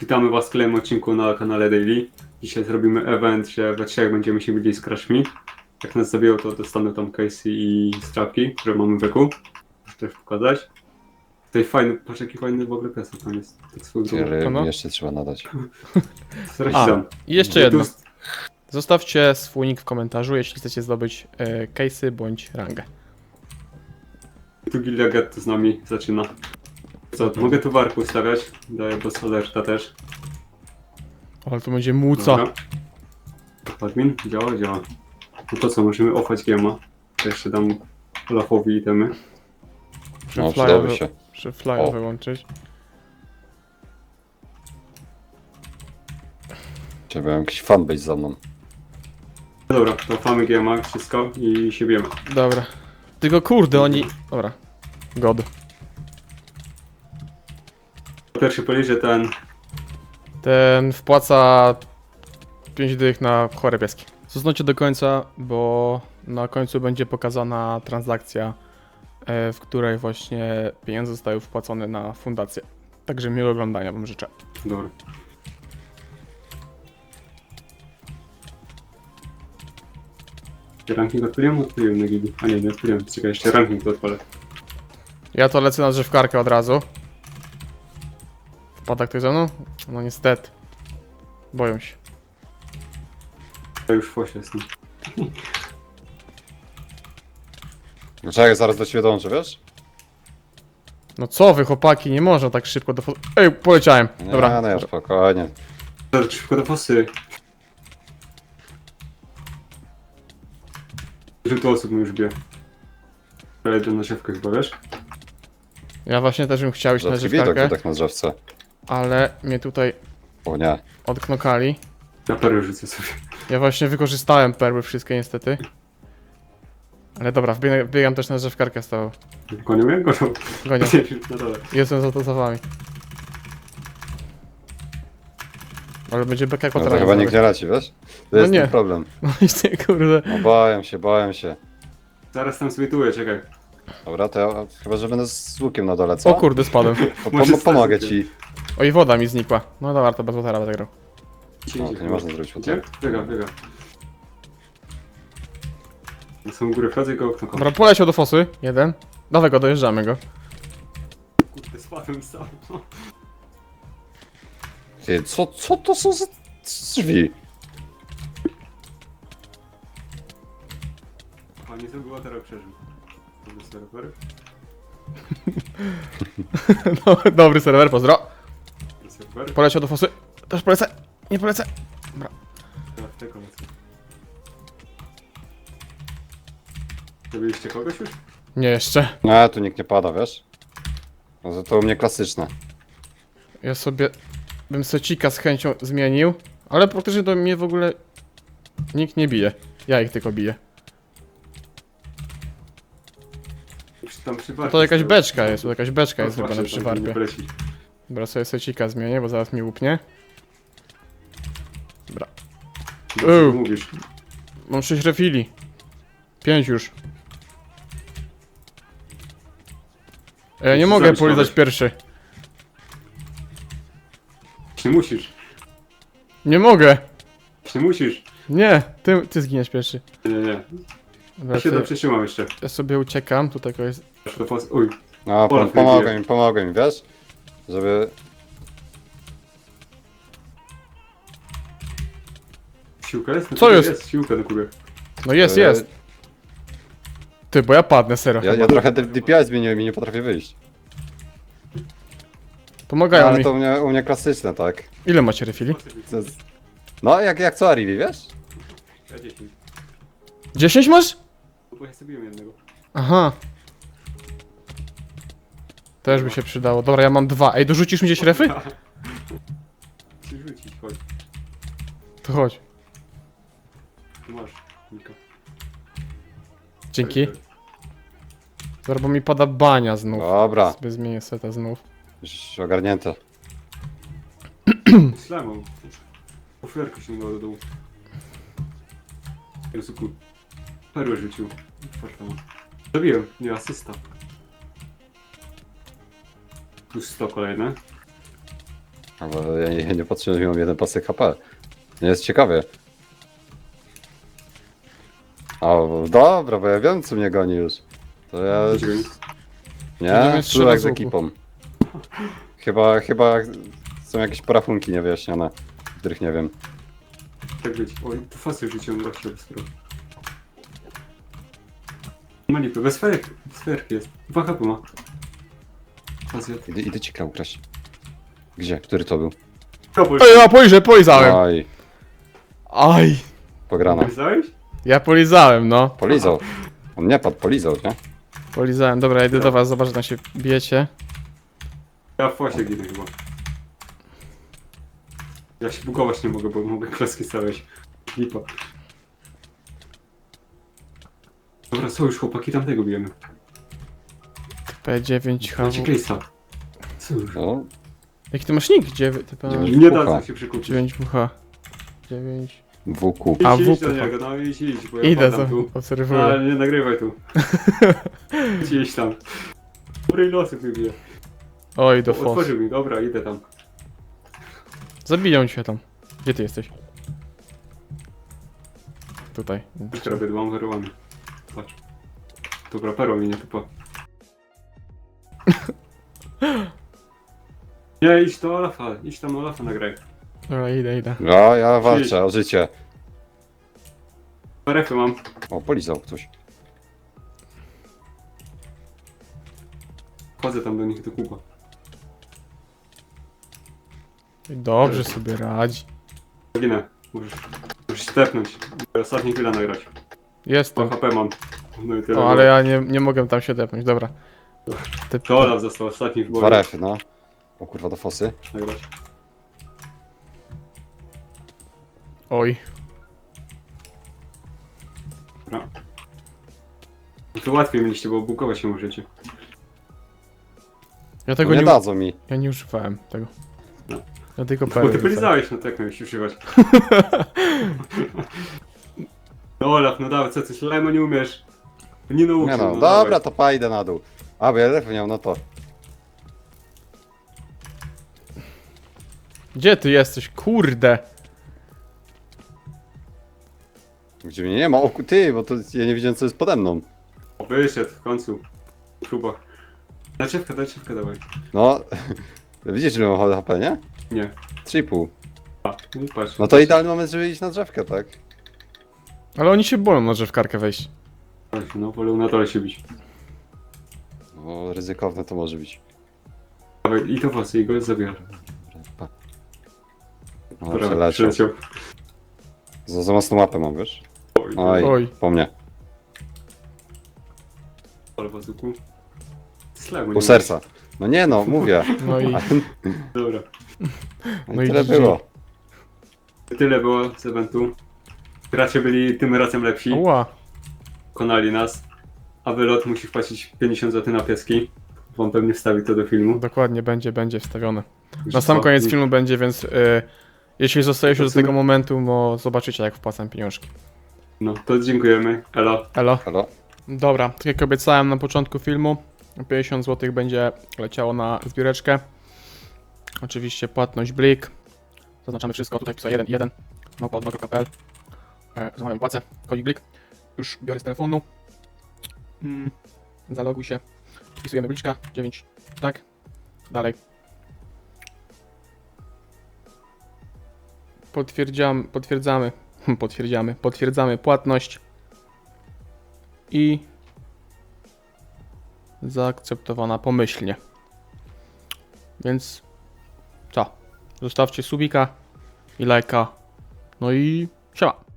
Witamy Was w kolejnym odcinku na kanale Daily. Dzisiaj zrobimy event, że we trzech będziemy się widzieć z Crashmi. Jak nas zabiją, to dostanę tam Casey i strapki, które mamy w eku. Muszę też pokazać. Tutaj fajny, patrz jaki fajny w ogóle piesek tam jest. Tak swoją drogą. No. jeszcze trzeba nadać. A, i jeszcze jedno. Zostawcie swój nick w komentarzu, jeśli chcecie zdobyć e, case'y bądź rangę. Tu Gilia Getto z nami zaczyna. Co, mogę tu warku ustawiać? Daję bez alerta też. Ale to będzie muca. Dobra. Admin? Działa, działa. No to co, możemy ofać giema. To jeszcze dam Olafowi itemy. Muszę No, flya, wy... się. Muszę flya O. wyłączyć. Trzeba jakiś fan być za mną. Dobra, to famy giema, wszystko i się wiemy. Dobra. Tylko kurde, oni... Dobra. God. Pierwszy że ten Ten wpłaca 5 dych na chore pieski. Zostańcie do końca, bo na końcu będzie pokazana transakcja, e, w której właśnie pieniądze zostały wpłacone na fundację. Także miłego oglądania wam życzę. Dobra. Ranking odpaliłem? Odpaliłem na gigi. A nie, nie odpaliłem. Czekaj, jeszcze ranking to odpalę. Ja to lecę na drzewkarkę od razu. Wpada ktoś ze mną? No niestety. Boją się. Ja już w fosie jestem. Czekaj, zaraz do ciebie dążę, wiesz? No co wy chłopaki, nie można tak szybko do... fo- Ej, poleciałem. Nie, Dobra. no ja spokojnie. Dobra, szybko do fosy. Że tu osób mi już bije. Ale jedę na szewkę chyba, wiesz? Ja właśnie też bym chciał iść na Rzadki widok drzewkarkę, tak na drzewce. Ale mnie tutaj O nie. odknokali. Na perły rzucę sobie. Ja właśnie wykorzystałem perły wszystkie niestety. Ale dobra, wbiegam, wbiegam też na drzewkarkę z tobą. Gonią mnie? Gonią. Dole. Jestem za to za wami. Ale będzie beka jak No to chyba nie leci, wiesz? To No jest nie. ten problem. No i kurde. No boję się, boję się. Zaraz tam swituję, czekaj. Dobra, to ja chyba, że będę z łukiem na dole, co? O kurde, spadłem. Po, Może po, pomogę stać, ci. Oj, woda mi znikła. No dobra, to bez wotera będę grał. No, to nie można zrobić potem. Biega, biega. Na samą górę wchodzę i go okno Dobra, poleciał do fosy. Jeden. Dawaj go, dojeżdżamy go. Kurde, spadłem sam. Ty, co, co to są za drzwi? Panie to było teraz przeżył. To był serwer. No, dobry serwer, pozdro. Serwer. Poleciał do fosy. Też polecę. Nie polecę. Teraz w tego lecę. Zabiliście kogoś już? Nie jeszcze. Nie, tu nikt nie pada, wiesz? No to, to u mnie klasyczne. Ja sobie bym secika z chęcią zmienił, ale praktycznie to mnie w ogóle nikt nie bije. Ja ich tylko biję. Już tam przy No warpie to jakaś stoi. beczka jest, to jakaś beczka No, jest zrobiona zobaczcie, przy tam nie. Dobra, sobie secika zmienię, bo zaraz mi łupnie. Dobra. Co ty Ew. mówisz? Mam 6 refili. 5 już. Ja nie Musisz mogę zabić polizać kogoś. pierwszy. Nie musisz. Nie mogę. Nie musisz. Nie, ty, ty zginiesz pierwszy. Nie, nie, nie. Dobra, Ja się ty, to przytrzymam jeszcze. ja sobie uciekam, tutaj kogoś... To fos... Uj. No, Olaf pom pomogę mi, pomogę mi, wiesz? Żeby... Siłka jest? Na Co kubie jest? Jest siłka na kubie. No jest, e, jest. Ty, bo ja padnę, serio. Ja, ja trochę DPI zmieniłem i nie potrafię wyjść. Pomagają Ale mi. to u mnie, u mnie klasyczne, tak? Ile macie refili? To jest- No, jak, jak co Arivi, wiesz? Ja 10. 10 masz? Bo ja sobie biłem jednego. Aha. Też by się przydało. Dobra, ja mam dwa. Ej, dorzucisz mi gdzieś refy? Ci rzucić, chodź. To chodź. Tu masz. Nika. Dzięki. Dobra, bo mi pada bania znów. Dobra, Sobie zmienię seta znów. już ogarnięte. Ślamą. Ofiarka się do dołu. Jezu, kur... Perłę rzucił. Czwartą. Zabiłem, nie asysta. Plus 100 kolejne. Ale ja, ja nie patrzę, że mam jeden pasek HP. Nie jest ciekawie. O, dobra, bo ja wiem, co mnie goni już. To ja... Nie? Nie? Strzelać z z łuku. ekipą. Chyba, chyba są jakieś porachunki niewyjaśnione, których nie wiem. Tak być. Oj, to fasy życią rośnie bez sprawy. Ma lipy, bez sferki, bez sferki jest. Dwa HP ma. Idę, idę ci ukraść. Gdzie? Który to był? Kopuś. Ej, ja pojrzę, polizałem. Aj, Aj. pograna. Pisałeś? Ja polizałem, no. Polizał. On nie padł, polizał, nie? Polizałem. Dobra, idę do was, zobacz, że tam się bijecie. Ja w płasie ginę chyba. Ja się bugować nie mogę, bo mogę klaski stawiać. Lipa. Dobra, co już chłopaki, tamtego bijemy. P9 Macie HW. Co już? No, Jaki ty masz nick? Typa... Dziewięć. Nie Pucha. da się przekupić. 9 WH. 9. WQ. Idź, A, idź WP. do niego, no idź, idź, bo ja Idę, padam za, tu. No, obserwuję. ale nie nagrywaj tu. Idź iść tam. Dobrej losy. Oj, do fos. Otworzył mi, dobra, idę tam. Zabiją cię tam. Gdzie ty jesteś? Tutaj. Już robię dwoma perłami. Patrz. Dobra, perła mi nie tupa. Nie, idź do Olafa, idź tam Olafa nagraj. Dobra, idę, idę. No, ja walczę o życie. Parefy mam. O, polizał ktoś. Chodzę tam do nich do kuba. Dobrze sobie radzi. Ginę. Możesz, możesz się tepnąć. Ostatnia chwila nagrać. Po Jestem. HP mam. No i tyle. O, ale ja nie, nie mogę tam się depnąć, dobra. Ty, To Olaf został ostatni w Dwa boju. refy, no. O kurwa, do fosy. Nagrać. Oj. Dobra. No to łatwiej mieliście, bo bukować się możecie. Ja tego No nie nie, dadzą mi. ja nie używałem tego. No. Ja tylko Bo perły ty polizałeś, no tak miałeś używać. no Olaf, no dawaj, co ty, nie umiesz. Nie nauczył, Nie no, no, dobra, dawaj. to pa idę na dół. A, bo ja refy miał, no to. Gdzie ty jesteś? Kurde. Gdzie mnie nie ma? O, ku- ty, bo to ja nie widziałem co jest pode mną. O, Wyszedł w końcu. W klubach. Dlaczewka, dlaczewka dawaj. No, widzisz, że mam HP, nie? Nie. 3,5. A, no patrz. No to idealny moment, żeby iść na drzewkę, tak? Ale oni się boją na drzewkarkę wejść. No, wolę na dole się bić. Bo ryzykowne to może być. Dawaj, i to was, i go. Pa. No, Dobra, przeleciał. przeleciał. Za, za mocną łapę mam, wiesz? Oj, Oj, Oj. po mnie. ale bazuku. Slime, U serca. No nie no, mówię. No i Dobra. No No i i tyle GG. było. Tyle było z eventu. Gracze byli tym razem lepsi. Ła. Konali nas. A wylot musi wpłacić 50 zł na pieski. Wam pewnie wstawi to do filmu. Dokładnie, będzie, będzie wstawione. Już Na sam co? koniec filmu będzie, więc y, jeśli zostajesz do tego momentu, no zobaczycie jak wpłacam pieniążki. No, to dziękujemy. Elo. Elo. Halo? Dobra, tak jak obiecałem na początku filmu, 50 zł będzie leciało na zbióreczkę. Oczywiście płatność blik. Zaznaczamy wszystko, tutaj wpisuję 1, 1, małpa2.pl. E, Zamawiam płacę, kodzik blik. Już biorę z telefonu. Mm, zaloguj się. Wpisujemy bliczka, 9, tak. Dalej. Potwierdzam, potwierdzamy, potwierdzamy, potwierdzamy płatność i zaakceptowana pomyślnie. Więc co? Zostawcie subika i lajka. No i siema.